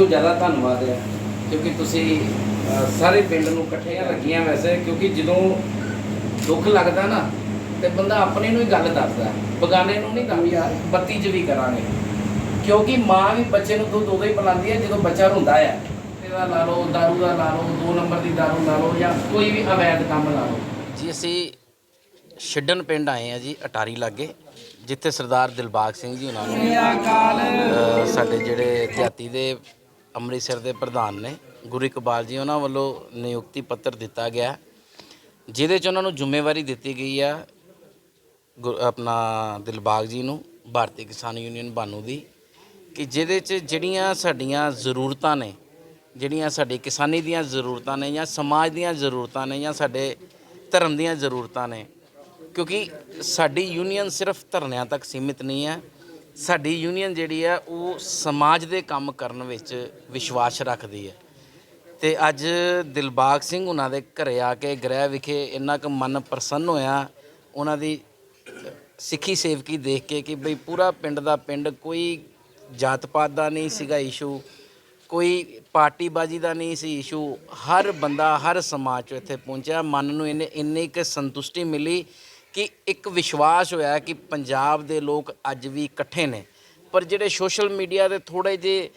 ਜ਼ਿਆਦਾ ਧੰਨਵਾਦ ਹੈ, ਕਿਉਂਕਿ ਤੁਸੀਂ ਸਾਰੇ ਪਿੰਡ ਨੂੰ ਇਕੱਠੀਆਂ ਰੱਖੀਆਂ ਵੈਸੇ, ਕਿਉਂਕਿ ਜਦੋਂ ਦੁੱਖ ਲੱਗਦਾ ਨਾ, ਤੇ ਬੰਦਾ ਆਪਣੇ ਨੂੰ ਹੀ ਗੱਲ ਦੱਸਦਾ ਬਗਾਨੇ ਨੂੰ ਨਹੀਂ ਦੱਸਦਾ, ਯਾਰ, ਬੱਤੀ 'ਚ ਵੀ ਕਰਾਂਗੇ। ਕਿਉਂਕਿ ਮਾਂ ਵੀ ਬੱਚੇ ਨੂੰ ਦੁੱਧ ਉਦੋਂ ਹੀ ਪਿਲਾਉਂਦੀ ਹੈ, ਜਦੋਂ ਬੱਚਾ ਰੋਂਦਾ ਹੈ। ਇਹਦਾ ਲਾ ਲਓ ਦਾਰੂ ਦਾ ਲਾ ਲਓ ਦੋ ਨੰਬਰ ਦੀ ਦਾਰੂ ਲਾ ਲਓ ਜਾਂ ਕੋਈ ਵੀ ਅਵੈਧ ਕੰਮ ਲਾ ਲਓ। ਜੀ ਅਸੀਂ ਛੱਡਣ ਪਿੰਡ ਆਏ ਆ ਜੀ ਅਟਾਰੀ ਲਾਗੇ ਜਿੱਥੇ ਸਰਦਾਰ ਦਿਲਬਾਗ ਸਿੰਘ ਜੀ ਉਹਨਾਂ ਨੂੰ ਅਹ ਸਾਡੇ ਜਿਹੜੇ ਦਿਹਾਤੀ ਦੇ ਅੰਮ੍ਰਿਤਸਰ ਦੇ ਪ੍ਰਧਾਨ ਨੇ ਗੁਰੂ ਇਕਬਾਲ ਜੀ ਉਹਨਾਂ ਵੱਲੋਂ ਨਿਯੁਕਤੀ ਪੱਤਰ ਦਿੱਤਾ ਗਿਆ ਜਿਹਦੇ 'ਚ ਉਹਨਾਂ ਨੂੰ ਜ਼ਿੰਮੇਵਾਰੀ ਦਿੱਤੀ ਗਈ ਆ ਗੁ- ਆਪਣਾ ਦਿਲਬਾਗ ਜੀ ਨੂੰ ਭਾਰਤੀ ਕਿਸਾਨ ਯੂਨੀਅਨ ਬਾਨੂ ਦੀ ਕਿ ਜਿਹਦੇ 'ਚ ਜਿਹੜੀਆਂ ਸਾਡੀਆਂ ਜ਼ਰੂਰਤਾਂ ਨੇ ਜਿਹੜੀਆਂ ਸਾਡੀ ਕਿਸਾਨੀ ਦੀਆਂ ਜ਼ਰੂਰਤਾਂ ਨੇ ਜਾਂ ਸਮਾਜ ਦੀਆਂ ਜ਼ਰੂਰਤਾਂ ਨੇ ਜਾਂ ਸਾਡੇ ਧਰਮ ਦੀਆਂ ਜ਼ਰੂਰਤਾਂ ਨੇ, ਕਿਉਂਕਿ ਸਾਡੀ ਯੂਨੀਅਨ ਸਿਰਫ ਧਰਨਿਆਂ ਤੱਕ ਸੀਮਿਤ ਨਹੀਂ ਹੈ। ਸਾਡੀ ਯੂਨੀਅਨ ਜਿਹੜੀ ਹੈ, ਉਹ ਸਮਾਜ ਦੇ ਕੰਮ ਕਰਨ ਵਿੱਚ ਵਿਸ਼ਵਾਸ ਰੱਖਦੀ ਹੈ। ਤੇ ਅੱਜ ਦਿਲਬਾਗ ਸਿੰਘ ਉਹਨਾਂ ਦੇ ਘਰੇ ਆ ਕੇ ਗ੍ਰਹਿ ਵਿਖੇ ਇੰਨਾ ਕੁ ਮਨ ਪ੍ਰਸੰਨ ਹੋਇਆ, ਉਹਨਾਂ ਦੀ ਸਿੱਖੀ ਸੇਵਕੀ ਦੇਖ ਕੇ ਕਿ ਬਈ ਪੂਰਾ ਪਿੰਡ ਦਾ ਪਿੰਡ ਕੋਈ ਜਾਤ ਪਾਤ ਦਾ ਨਹੀਂ ਸੀਗਾ ਇਸ਼ੂ ਕੋਈ ਪਾਰਟੀਬਾਜੀ ਦਾ ਨਹੀਂ ਸੀ ਇਸ਼ੂ, ਹਰ ਬੰਦਾ, ਹਰ ਸਮਾਜ ਚੋਂ ਇੱਥੇ ਪਹੁੰਚਿਆ। ਮਨ ਨੂੰ ਇੰਨੇ ਇੰਨੀ ਕੁ ਸੰਤੁਸ਼ਟੀ ਮਿਲੀ ਕਿ ਇੱਕ ਵਿਸ਼ਵਾਸ ਹੋਇਆ ਕਿ ਪੰਜਾਬ ਦੇ ਲੋਕ ਅੱਜ ਵੀ ਇਕੱਠੇ ਨੇ। ਪਰ ਜਿਹੜੇ ਸੋਸ਼ਲ ਮੀਡੀਆ ਦੇ ਥੋੜੇ ਜਿਹੇ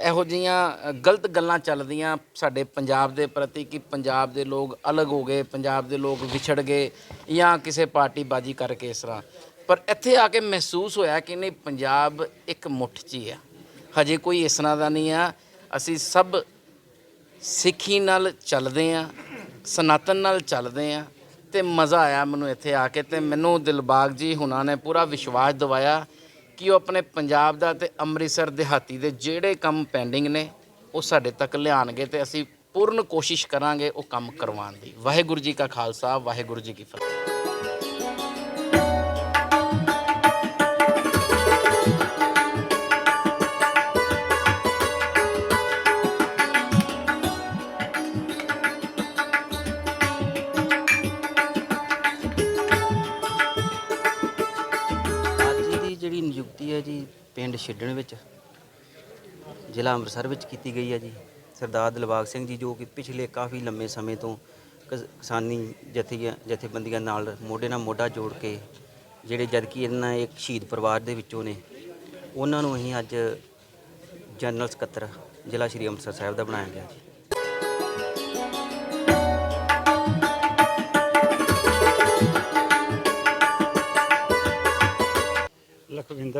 ਇਹੋ ਜਿਹੀਆਂ ਗਲਤ ਗੱਲਾਂ ਚੱਲਦੀਆਂ ਸਾਡੇ ਪੰਜਾਬ ਦੇ ਪ੍ਰਤੀ ਕਿ ਪੰਜਾਬ ਦੇ ਲੋਕ ਅਲੱਗ ਹੋ ਗਏ, ਪੰਜਾਬ ਦੇ ਲੋਕ ਵਿਛੜ ਗਏ ਜਾਂ ਕਿਸੇ ਪਾਰਟੀਬਾਜੀ ਕਰਕੇ ਇਸ ਤਰ੍ਹਾਂ। ਪਰ ਇੱਥੇ ਆ ਕੇ ਮਹਿਸੂਸ ਹੋਇਆ ਕਿ ਨਹੀਂ, ਪੰਜਾਬ ਇੱਕ ਮੁੱਠ 'ਚ ਹੀ ਆ ਹਜੇ ਕੋਈ ਇਸ ਤਰ੍ਹਾਂ ਦਾ ਨਹੀਂ ਆ। ਅਸੀਂ ਸਭ ਸਿੱਖੀ ਨਾਲ ਚੱਲਦੇ ਆ, ਸਨਾਤਨ ਨਾਲ ਚੱਲਦੇ ਆ ਤੇ ਮਜ਼ਾ ਆਇਆ ਮੈਨੂੰ ਇੱਥੇ ਆ ਕੇ ਤੇ ਮੈਨੂੰ ਦਿਲਬਾਗ ਜੀ ਹੁਣਾਂ ਨੇ ਪੂਰਾ ਵਿਸ਼ਵਾਸ ਦਿਵਾਇਆ ਕਿ ਉਹ ਆਪਣੇ ਪੰਜਾਬ ਦਾ ਤੇ ਅੰਮ੍ਰਿਤਸਰ ਦਿਹਾਤੀ ਦੇ ਜਿਹੜੇ ਕੰਮ ਪੈਂਡਿੰਗ ਨੇ ਉਹ ਸਾਡੇ ਤੱਕ ਲਿਆਣਗੇ ਤੇ ਅਸੀਂ ਪੂਰਨ ਕੋਸ਼ਿਸ਼ ਕਰਾਂਗੇ ਉਹ ਕੰਮ ਕਰਵਾਉਣ ਦੀ। ਵਾਹਿਗੁਰੂ ਜੀ ਕਾ ਖਾਲਸਾ, ਵਾਹਿਗੁਰੂ ਜੀ ਕੀ ਫਤਿਹ। ਨਿਯੁਕਤੀ ਹੈ ਜੀ ਪਿੰਡ ਛਿੱਡਣ ਵਿੱਚ। ਜ਼ਿਲ੍ਹਾ ਅੰਮ੍ਰਿਤਸਰ ਵਿੱਚ ਕੀਤੀ ਗਈ ਹੈ ਜੀ। ਸਰਦਾਰ ਦਿਲਬਾਗ ਸਿੰਘ ਜੀ ਜੋ ਕਿ ਪਿਛਲੇ ਕਾਫੀ ਲੰਮੇ ਸਮੇਂ ਤੋਂ ਕਿਸ- ਕਿਸਾਨੀ ਜਥੀਆਂ ਜਥੇਬੰਦੀਆਂ ਨਾਲ ਮੋਢੇ ਨਾਲ ਮੋਢਾ ਜੋੜ ਕੇ ਜਿਹੜੇ ਜਦਕਿ ਇਹਨਾਂ ਇੱਕ ਸ਼ਹੀਦ ਪਰਿਵਾਰ ਦੇ ਵਿੱਚੋਂ ਨੇ, ਉਹਨਾਂ ਨੂੰ ਅਸੀਂ ਅੱਜ ਜਨਰਲ ਸਕੱਤਰ ਜ਼ਿਲ੍ਹਾ ਸ਼੍ਰੀ ਅੰਮ੍ਰਿਤਸਰ ਸਾਹਿਬ ਦਾ ਬਣਾਇਆ ਗਿਆ ਜੀ।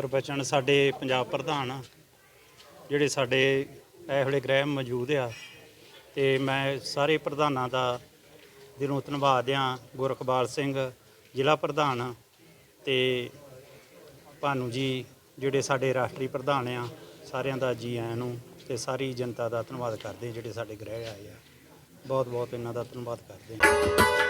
ਲਖਵਿੰਦਰ ਬਚਨ ਸਾਡੇ ਪੰਜਾਬ ਪ੍ਰਧਾਨ ਆ, ਜਿਹੜੇ ਸਾਡੇ ਇਹ ਵੇਲੇ ਗ੍ਰਹਿ ਮੌਜੂਦ ਆ ਤੇ ਮੈਂ ਸਾਰੇ ਪ੍ਰਧਾਨਾਂ ਦਾ ਦਿਲੋਂ ਧੰਨਵਾਦ ਆ ਗੁਰਕਬਾਲ ਸਿੰਘ ਜ਼ਿਲ੍ਹਾ ਪ੍ਰਧਾਨ ਤੇ ਭਾਨੂ ਜੀ ਜਿਹੜੇ ਸਾਡੇ ਰਾਸ਼ਟਰੀ ਪ੍ਰਧਾਨ ਆ ਸਾਰਿਆਂ ਦਾ ਜੀ ਆਇਆਂ ਨੂੰ ਤੇ ਸਾਰੀ ਜਨਤਾ ਦਾ ਧੰਨਵਾਦ ਕਰਦੇ ਜਿਹੜੇ ਸਾਡੇ ਗ੍ਰਹਿ ਆਏ ਆ। ਬਹੁਤ ਬਹੁਤ ਇਹਨਾਂ ਦਾ ਧੰਨਵਾਦ ਕਰਦੇ ਹਾਂ